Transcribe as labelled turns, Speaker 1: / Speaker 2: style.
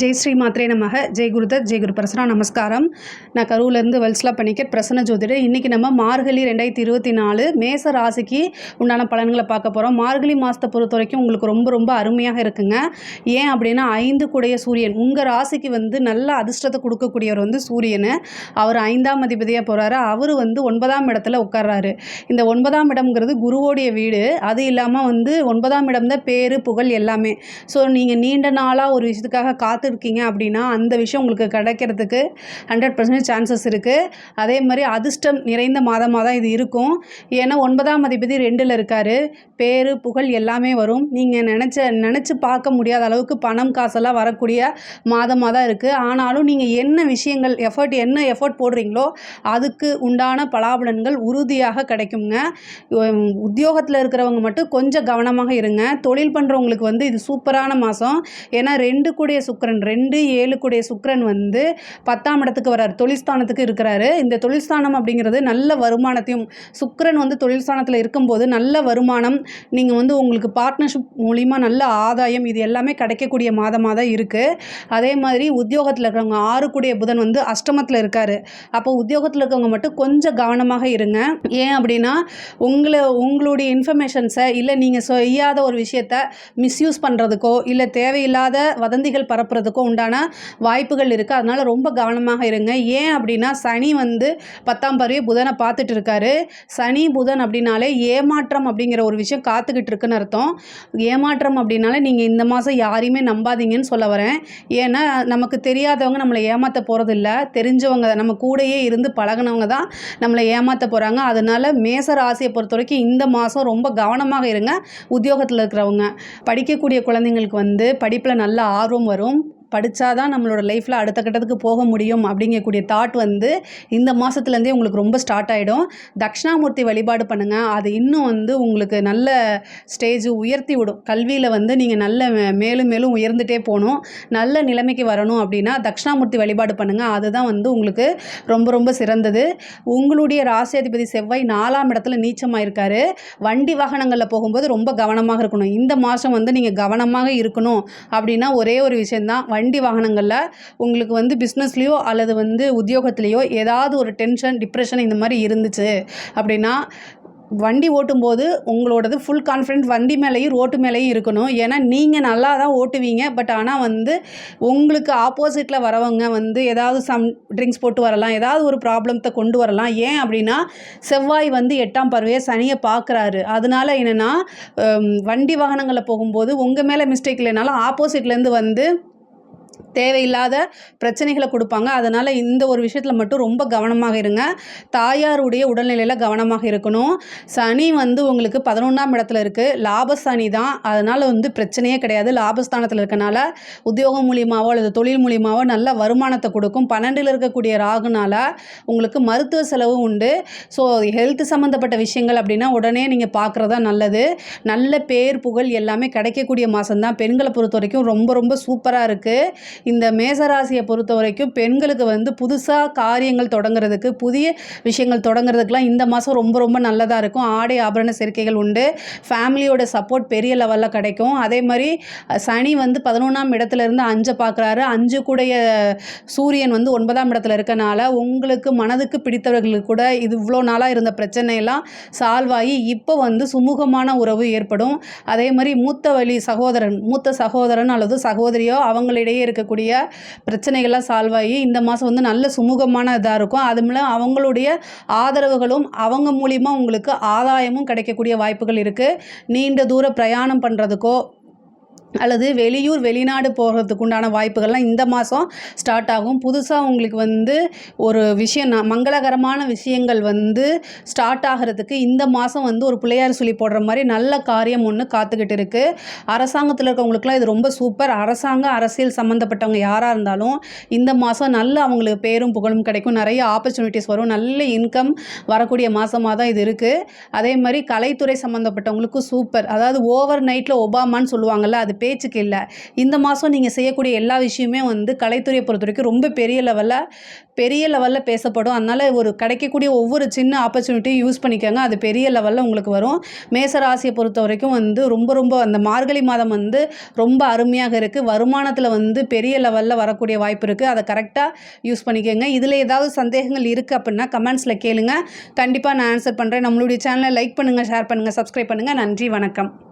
Speaker 1: ஜெய் ஸ்ரீ மாத்ரே நமக. ஜெய் குருதத் ஜெய் குரு பிரசனா நமஸ்காரம். நான் கரூர்லேருந்து வல்ஸ்லா பணிக்கர் பிரசன்ன ஜோதிடர். இன்றைக்கி நம்ம மார்கழி ரெண்டாயிரத்தி இருபத்தி நாலு மேச ராசிக்கு உண்டான பலன்களை பார்க்க போகிறோம் மார்கழி மாதத்தை பொறுத்த வரைக்கும் உங்களுக்கு ரொம்ப ரொம்ப அருமையாக இருக்குங்க. ஏன் அப்படின்னா ஐந்து கூடைய சூரியன். உங்கள் ராசிக்கு வந்து நல்ல அதிர்ஷ்டத்தை கொடுக்கக்கூடியவர் வந்து சூரியன். அவர் ஐந்தாம் அதிபதியாக போகிறாரு அவர் வந்து ஒன்பதாம் இடத்துல உட்கார்றாரு. இந்த ஒன்பதாம் இடம்ங்கிறது குருவோடைய வீடு. அது இல்லாமல் வந்து ஒன்பதாம் இடம் தான் பேரு புகழ் எல்லாமே. ஸோ நீங்கள் நீண்ட நாளாக ஒரு விஷயத்துக்காக பார்த்துருக்கீங்க அப்படின்னா அந்த விஷயம் உங்களுக்கு கிடைக்கிறதுக்கு ஹண்ட்ரட் பர்சன்டேஜ் சான்சஸ் இருக்குது அதே மாதிரி அதிர்ஷ்டம் நிறைந்த மாதமாக தான் இது இருக்கும். ஏன்னா ஒன்பதாம் அதிபதி ரெண்டில் இருக்கார். பேர் புகழ் எல்லாமே வரும். நீங்கள் நினச்ச நினச்சி பார்க்க முடியாத அளவுக்கு பணம் காசெல்லாம் வரக்கூடிய மாதமாக தான் இருக்குது ஆனாலும் நீங்கள் என்ன விஷயங்கள் எஃபர்ட் என்ன எஃபர்ட் போடுறீங்களோ அதுக்கு உண்டான பலாபலன்கள் உறுதியாக கிடைக்குங்க. உத்தியோகத்தில் இருக்கிறவங்க மட்டும் கொஞ்சம் கவனமாக இருங்க. தொழில் பண்ணுறவங்களுக்கு வந்து இது சூப்பரான மாதம். ஏன்னா ரெண்டு கூடிய சுக்கரன் ரெண்டு ஏழுக்குடைய சுக்கரன் வந்து பத்தாம் இடத்துக்கு வர்றார். தொழில்ஸ்தானத்துக்கு இருக்கிறாரு. இந்த தொழில்ஸ்தானம் அப்படிங்கிறது நல்ல வருமானத்தையும் சுக்கரன் வந்து தொழில்ஸ்தானத்தில் இருக்கும்போது நல்ல வருமானம் நீங்கள் வந்து உங்களுக்கு பார்ட்னர்ஷிப் மூலிமா நல்ல ஆதாயம் இது எல்லாமே கிடைக்கக்கூடிய மாதமாக தான் இருக்குது அதே மாதிரி உத்தியோகத்தில் இருக்கிறவங்க ஆறுக்குடைய புதன் வந்து அஷ்டமத்தில் இருக்கார். அப்போ உத்தியோகத்தில் இருக்கவங்க மட்டும் கொஞ்சம் கவனமாக இருங்க. ஏன் அப்படின்னா உங்களை உங்களுடைய இன்ஃபர்மேஷன்ஸை இல்லை நீங்கள் செய்யாத ஒரு விஷயத்த மிஸ்யூஸ் பண்ணுறதுக்கோ இல்லை தேவையில்லாத வதந்திகள் பரப்புறதுக்கோ உண்டான வாய்ப்புகள் இருக்குது அதனால் ரொம்ப கவனமாக இருங்க. ஏன் அப்படின்னா சனி வந்து பத்தாம் பருவே புதனை பார்த்துட்டு இருக்காரு. சனி புதன் அப்படின்னாலே ஏமாற்றம் அப்படிங்கிற ஒரு விஷயம் காத்துக்கிட்டு இருக்குன்னு அர்த்தம். ஏமாற்றம் அப்படின்னாலே நீங்கள் இந்த மாதம் யாரையுமே நம்பாதீங்கன்னு சொல்ல வரேன். ஏன்னா நமக்கு தெரியாதவங்க நம்மளை ஏமாற்ற போகிறது இல்லை தெரிஞ்சவங்க நம்ம கூடயே இருந்து பழகினவங்க தான் நம்மளை ஏமாற்ற போகிறாங்க அதனால் மேச ராசியை பொறுத்த வரைக்கும் இந்த மாதம் ரொம்ப கவனமாக இருங்க. உத்தியோகத்தில் இருக்கிறவங்க படிக்கக்கூடிய குழந்தைங்களுக்கு வந்து படிப்பில் நல்ல ஆர்வம் வரும். படித்தா தான் நம்மளோட லைஃப்பில் அடுத்த கட்டத்துக்கு போக முடியும் அப்படிங்கக்கூடிய தாட் வந்து இந்த மாதத்துலேருந்தே உங்களுக்கு ரொம்ப ஸ்டார்ட் ஆகிடும் தட்சிணாமூர்த்தி வழிபாடு பண்ணுங்கள் அது இன்னும் வந்து உங்களுக்கு நல்ல ஸ்டேஜ் உயர்த்தி விடும். கல்வியில் வந்து நீங்கள் நல்ல மேலும் மேலும் உயர்ந்துகிட்டே போகணும். நல்ல நிலைமைக்கு வரணும் அப்படின்னா தட்சிணாமூர்த்தி வழிபாடு பண்ணுங்கள் அதுதான் வந்து உங்களுக்கு ரொம்ப ரொம்ப சிறந்தது. உங்களுடைய ராசியாதிபதி செவ்வாய் நாலாம் இடத்துல நீச்சமாக இருக்காரு வண்டி வாகனங்களில் போகும்போது ரொம்ப கவனமாக இருக்கணும். இந்த மாதம் வந்து நீங்கள் கவனமாக இருக்கணும் அப்படின்னா ஒரே ஒரு விஷயந்தான் வண்டி வாகனங்களில் உங்களுக்கு வந்து பிஸ்னஸ்லேயோ அல்லது வந்து உத்தியோகத்துலேயோ ஏதாவது ஒரு டென்ஷன் டிப்ரெஷன் இந்த மாதிரி இருந்துச்சு அப்படின்னா வண்டி ஓட்டும்போது உங்களோடது ஃபுல் கான்ஃபிடென்ட் வண்டி மேலேயும் ரோட்டு மேலேயும் இருக்கணும். ஏன்னா நீங்கள் நல்லா தான் ஓட்டுவீங்க. பட் ஆனால் வந்து உங்களுக்கு ஆப்போசிட்டில் வரவங்க வந்து ஏதாவது சம் ட்ரிங்க்ஸ் போட்டு வரலாம். ஏதாவது ஒரு ப்ராப்ளத்தை கொண்டு வரலாம். ஏன் அப்படின்னா செவ்வாய் வந்து எட்டாம் பருவையை சனியை பார்க்குறாரு. அதனால என்னென்னா வண்டி வாகனங்களில் போகும்போது உங்கள் மேலே மிஸ்டேக் இல்லைனாலும் ஆப்போசிட்லேருந்து வந்து தேவையில்லாத பிரச்சனைகளை கொடுப்பாங்க. அதனால் இந்த ஒரு விஷயத்தில் மட்டும் ரொம்ப கவனமாக இருங்க. தாயாருடைய உடல்நிலையில் கவனமாக இருக்கணும். சனி வந்து உங்களுக்கு பதினொன்றாம் இடத்துல இருக்குது லாப சனி தான். அதனால் வந்து பிரச்சனையே கிடையாது. லாபஸ்தானத்தில் இருக்கனால உத்தியோகம் மூலியமாவோ அல்லது தொழில் மூலியமாவோ நல்ல வருமானத்தை கொடுக்கும். பன்னெண்டில் இருக்கக்கூடிய ராகுனால உங்களுக்கு மருத்துவ செலவு உண்டு. ஸோ ஹெல்த் சம்மந்தப்பட்ட விஷயங்கள் அப்படின்னா உடனே நீங்கள் பார்க்குறதா நல்லது. நல்ல பேர் புகழ் எல்லாமே கிடைக்கக்கூடிய மாதம்தான் பெண்களை பொறுத்த வரைக்கும் ரொம்ப ரொம்ப சூப்பராக இருக்குது இந்த மேசராசியை பொறுத்த வரைக்கும் பெண்களுக்கு வந்து புதுசாக காரியங்கள் தொடங்குறதுக்கு புதிய விஷயங்கள் தொடங்குறதுக்கெலாம் இந்த மாதம் ரொம்ப ரொம்ப நல்லதாக இருக்கும். ஆடை ஆபரண சேர்க்கைகள் உண்டு. ஃபேமிலியோட சப்போர்ட் பெரிய லெவலில் கிடைக்கும். அதே மாதிரி சனி வந்து பதினொன்றாம் இடத்துல இருந்து அஞ்சை பார்க்குறாரு. அஞ்சு கூடைய சூரியன் வந்து ஒன்பதாம் இடத்துல இருக்கனால உங்களுக்கு மனதுக்கு பிடித்தவர்களுக்கு கூட இது இவ்வளோ நாளாக இருந்த பிரச்சனையெல்லாம் சால்வ் ஆகி இப்போ வந்து சுமூகமான உறவு ஏற்படும். அதே மாதிரி மூத்த வழி சகோதரன் மூத்த சகோதரன் அல்லது சகோதரியோ அவங்களிடையே இருக்கக்கூடிய பிரச்சனைகள்லாம் சால்வ் ஆகி இந்த மாதம் வந்து நல்ல சுமூகமான இதாக இருக்கும். அது மூலம் அவங்களுடைய ஆதரவுகளும் அவங்க மூலிமா உங்களுக்கு ஆதாயமும் கிடைக்கக்கூடிய வாய்ப்புகள் இருக்குது நீண்ட தூர பிரயாணம் பண்ணுறதுக்கோ அல்லது வெளியூர் வெளிநாடு போகிறதுக்கு உண்டான வாய்ப்புகள்லாம் இந்த மாதம் ஸ்டார்ட் ஆகும். புதுசாக உங்களுக்கு வந்து ஒரு விஷயம் மங்களகரமான விஷயங்கள் வந்து ஸ்டார்ட் ஆகிறதுக்கு இந்த மாதம் வந்து ஒரு பிள்ளையார் சொல்லி போடுற மாதிரி நல்ல காரியம் ஒன்று காத்துக்கிட்டு இருக்குது அரசாங்கத்தில் இருக்கவங்களுக்குலாம் இது ரொம்ப சூப்பர் அரசாங்க அரசியல் சம்மந்தப்பட்டவங்க யாராக இருந்தாலும் இந்த மாதம் நல்ல அவங்களுக்கு பேரும் புகழும் கிடைக்கும். நிறைய ஆப்பர்ச்சுனிட்டிஸ் வரும். நல்ல இன்கம் வரக்கூடிய மாதமாக தான் இது இருக்குது அதே மாதிரி கலைத்துறை சம்மந்தப்பட்டவங்களுக்கும் சூப்பர் அதாவது ஓவர் நைட்டில் ஒபாமான்னு சொல்லுவாங்கள்ல அது பேச்சுக்கு இல்லை. இந்த மாதம் நீங்கள் செய்யக்கூடிய எல்லா விஷயமே வந்து கலைத்துறையை பொறுத்த வரைக்கும் ரொம்ப பெரிய லெவலில் பெரிய லெவலில் பேசப்படும். அதனால் ஒரு கிடைக்கக்கூடிய ஒவ்வொரு சின்ன ஆப்பர்ச்சுனிட்டியும் யூஸ் பண்ணிக்கோங்க. அது பெரிய லெவலில் உங்களுக்கு வரும். மேசராசியை பொறுத்த வரைக்கும் வந்து ரொம்ப ரொம்ப அந்த மார்கழி மாதம் வந்து ரொம்ப அருமையாக இருக்குது வருமானத்தில் வந்து பெரிய லெவலில் வரக்கூடிய வாய்ப்பு இருக்குது அதை கரெக்டாக யூஸ் பண்ணிக்கோங்க. இதில் ஏதாவது சந்தேகங்கள் இருக்குது அப்படின்னா கமெண்ட்ஸில் கேளுங்கள் கண்டிப்பாக நான் ஆன்சர் பண்ணுறேன் நம்மளுடைய சேனலை லைக் பண்ணுங்கள் ஷேர் பண்ணுங்கள் சப்ஸ்கிரைப் பண்ணுங்கள் நன்றி வணக்கம்.